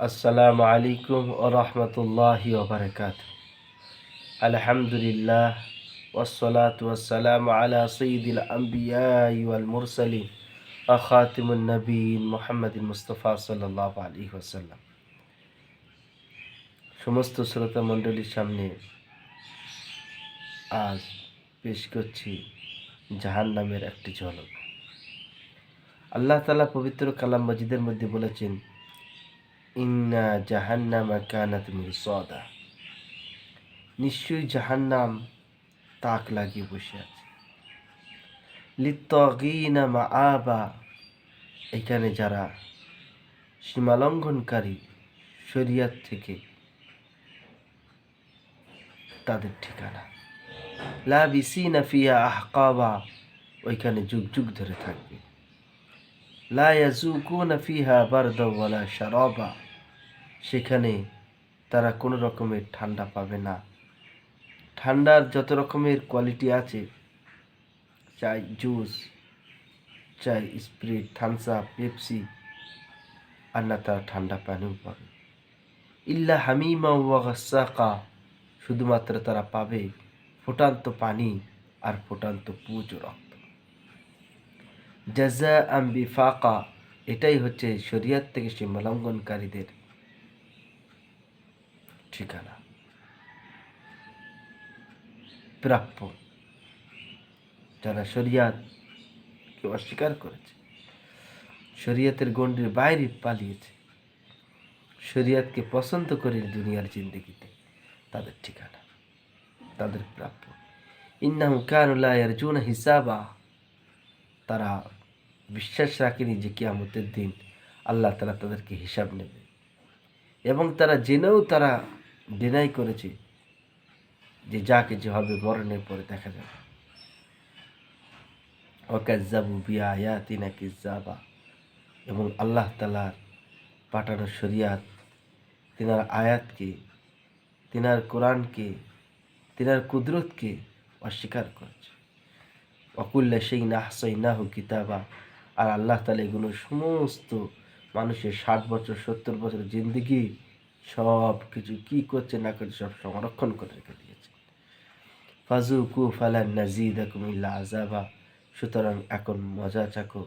আসসালামু আলাইকুম ও রহমতুল্লাহ ওবরকাত আলহামদুলিল্লাহ والصلاة والسلام على سيد الأنبياء والمرسلين وخاتم النبيين محمد المصطفى صلى الله عليه وسلم সমস্ত শ্রোতা মণ্ডলীর সামনে আজ পেশ করছি জাহান নামের একটি ঝলক আল্লাহ তালা পবিত্র কালাম মজিদের মধ্যে বলেছেন ইন্না জাহান্নামা কানাত মিরসাদা নিশ্চয়ই জাহান্নাম তাক লাগিয়ে বসে আছে। লিত্তগিনা মা আবা এখানে যারা সীমালঙ্ঘনকারী শরিয়াত থেকে তাদের ঠিকানা। লা বিসিনা ফিয়া আহকাবা। ওইখানে যুগ যুগ ধরে থাকবে। লা ইয়াজুকুনা ফিহা বারদা ওয়ালা শারাবা। সেখানে তারা কোনো রকমের ঠান্ডা পাবে না। ঠান্ডার যত রকমের কোয়ালিটি আছে, চাই জুস চাই স্প্রিট থামস আপ পেপসি আর না তারা ঠান্ডা পানিও পাবে। ইল্লা হামিমা ওয়া গাসাকা, শুধুমাত্র তারা পাবে ফোটান্ত পানি আর ফুটান্ত পুজ রক্ত। জাজা আম্বি ফাঁকা এটাই হচ্ছে শরিয়াত থেকে সীমালঙ্ঘনকারীদের ঠিকানা। প্রাপ্য। যারা শরিয়াতকে অস্বীকার করেছে, শরিয়াতের গণ্ডির বাইরে পালিয়েছে, শরিয়াতকে পছন্দ করে দুনিয়ার জিন্দগিতে, তাদের ঠিকানা, তাদের প্রাপ্য। ইন্নাহু কানুল্লাহ জুন হিসাবা। তারা বিশ্বাস রাখেনি যে কিয়ামতের দিন আল্লাহ তারা তাদেরকে হিসাব নেবে। এবং তারা জেনেও তারা ডিনাই করেছে যে যা কিছু হবে মরণের পরে দেখা যাবে। ওকাজ্জাবু বিয়া আয়াতিনা কিজাবা এবং আল্লাহ তালার পাঠানো শরিয়াত, তিনার আয়াতকে, তিনার কোরআনকে, তিনার কুদরতকে অস্বীকার করেছে। অকুল্লা সেই নাহসাই নাহ কিতাবা। আর আল্লাহ তালা এগুলো সমস্ত মানুষের ষাট বছর, সত্তর বছর জিন্দগি সব কিছু কি করছে, না করছে, সব সংরক্ষণ করে রেখে দিয়েছে। ফাজু কু ফালান নাজিদ ইল্লা আজাবা সুতরাং এখন মজা চাকো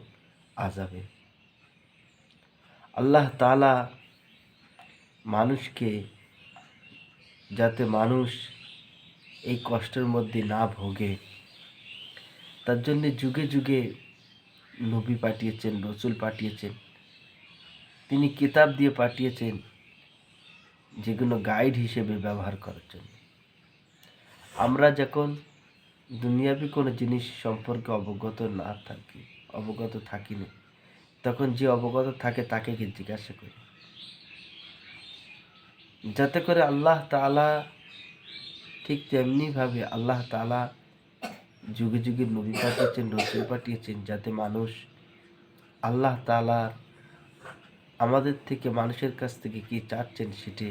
আজাবে আল্লাহ তালা মানুষকে, যাতে মানুষ এই কষ্টের মধ্যে না ভোগে, তার জন্যে যুগে যুগে নবী পাঠিয়েছেন, রসুল পাঠিয়েছেন, তিনি কিতাব দিয়ে পাঠিয়েছেন যেগুলো গাইড হিসেবে ব্যবহার করার জন্য। আমরা যখন দুনিয়াবি কোনো জিনিস সম্পর্কে অবগত না থাকি, অবগত থাকি না তখন যে অবগত থাকে তাকে জিজ্ঞাসা করি? যাতে করে আল্লাহ তালা ঠিক তেমনিভাবে আল্লাহ তালা যুগে যুগে নবী পাঠিয়েছেন, রসুল পাঠিয়েছেন, যাতে মানুষ আল্লাহ তালার আমাদের থেকে, মানুষের কাছ থেকে কি চাচ্ছেন সেটি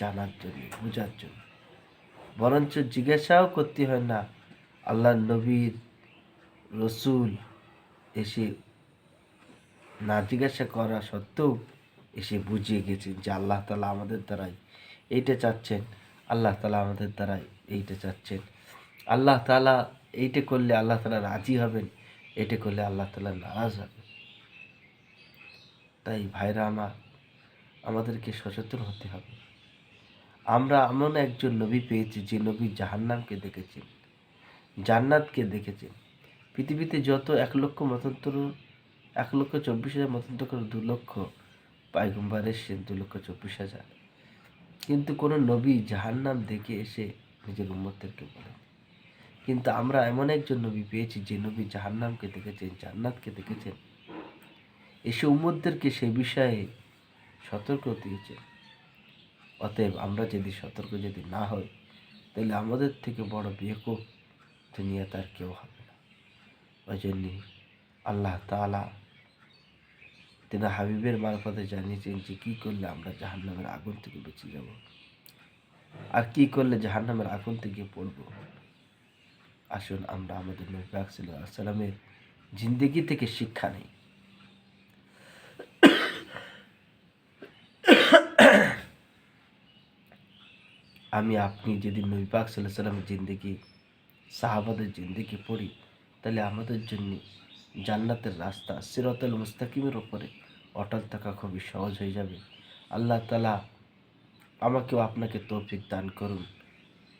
জানার জন্য, বোঝার জন্য। বরঞ্চ জিজ্ঞাসাও করতে হয় না আল্লাহ নবীর রসুল এসে না জিজ্ঞাসা করা সত্ত্বেও এসে বুঝিয়ে গেছেন যে আল্লাহ তালা আমাদের দ্বারাই এইটা চাচ্ছেন, আল্লাহ তালা আমাদের দ্বারাই এইটা চাচ্ছেন। আল্লাহ তালা এইটা করলে আল্লাহ তালা রাজি হবেন এটা করলে আল্লাহ তালা নারাজ হবেন। তাই ভাইরা আমার, আমাদেরকে সচেতন হতে হবে। আমরা এমন একজন নবী পেয়েছি যে নবী জাহান্নামকে দেখেছেন, জান্নাতকে দেখেছেন। পৃথিবীতে যত এক লক্ষ মতন্তর, এক লক্ষ চব্বিশ হাজার মতান্তর করে দু লক্ষ, পায়গম্বার এসে দু লক্ষ চব্বিশ হাজার। কিন্তু কোনো নবী জাহান্নাম দেখে এসে নিজের উম্মতদেরকে বলেন। কিন্তু আমরা এমন একজন নবী পেয়েছি যে নবী জাহান্নামকে দেখেছেন, জান্নাতকে দেখেছেন। এসে উম্মদদেরকে সে বিষয়ে সতর্ক দিয়েছে। অতএব আমরা যদি সতর্ক যদি না হই, তাহলে আমাদের থেকে বড় বেকুব দুনিয়া তার কেউ হবে না। ওই জন্যে আল্লাহ তালা তিনি হাবিবের মারফতে জানিয়েছেন যে, কী করলে আমরা জাহান্নামের আগুন থেকে বেঁচে যাব? আর কি করলে জাহান্নামের আগুন থেকে পড়ব? আসুন আমরা আমাদের নবী সাল্লামের জিন্দগি থেকে শিক্ষা নেই। আমি আপনি যদি নবী পাক সাল্লাহ সাল্লামের জিন্দিগি, সাহাবাদের জিন্দিগি পড়ি, তাহলে আমাদের জন্য জান্নাতের রাস্তা সিরতুল মুস্তাকিমের ওপরে অটল থাকা খুবই সহজ হয়ে যাবে। আল্লাহ তালা আমাকেও আপনাকে তৌফিক দান করুন।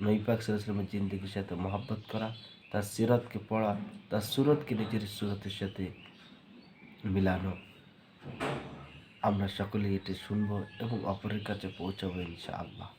নবী পাক সাল্লাহ সাল্লামের জিন্দিগির সাথে মহাব্বত করা, তার সিরতকে পড়া, তার সুরতকে নিজের সুরতের সাথে মিলানো। আমরা সকলেই এটি শুনব এবং অপরের কাছে পৌঁছাবো ইনশাআল্লাহ।